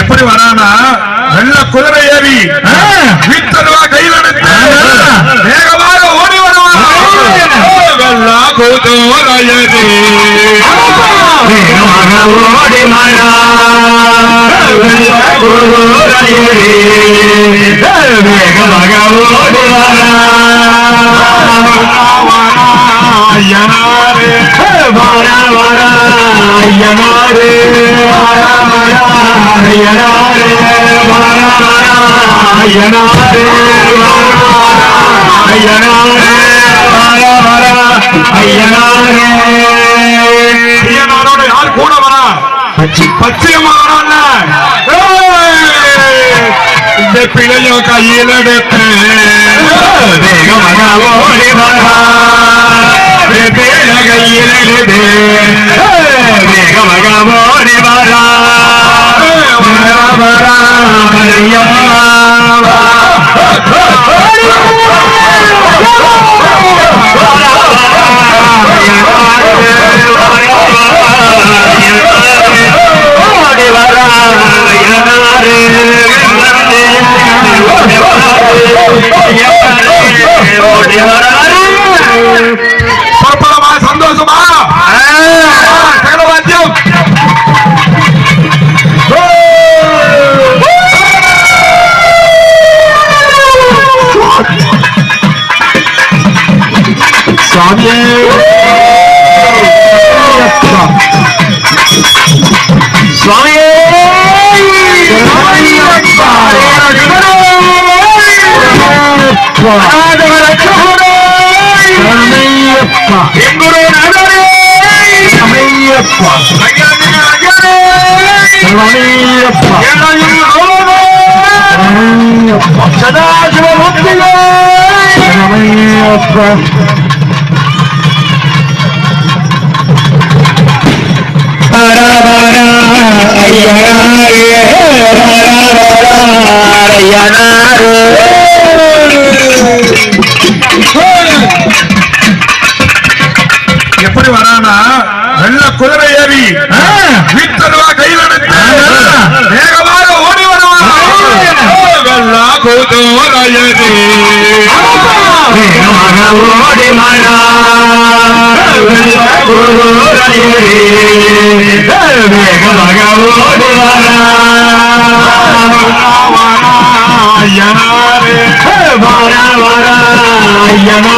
எப்படி வரானா? நல்ல குதிரை ஏறி வீட்டருவா கையில் எடுத்து வேகமாக ஓடி வருவான். ஓடி மாறா வேகமாக ஓடி வர வர ஐயனாரே வர வர ஐயனாரே வர வர ஐயனாரே வர வர ஐயனாரே வர வர ஐயனாரே. ஐயனாரோட யார் கூட வரா. பச்சையம்மா வரான்ல ஏய்! இந்த பிள்ளையும் கையில் எடுத்தேன். வேகமாக ஓடி வரா கையிலே வேகமாக ஓடி வரா வர வர ஐயா ஓடி வரா ஓடி சுவாமியே எங்குரு நகரே ஐயப்பா. வெள்ள குதிரை ஏறி வீட்டருவா கையில் எடுத்து வேகமாக ஓடி வருவான். ஓடி வேகமாக ஓடி வரா ஐயனாரே வர வர ஐயனா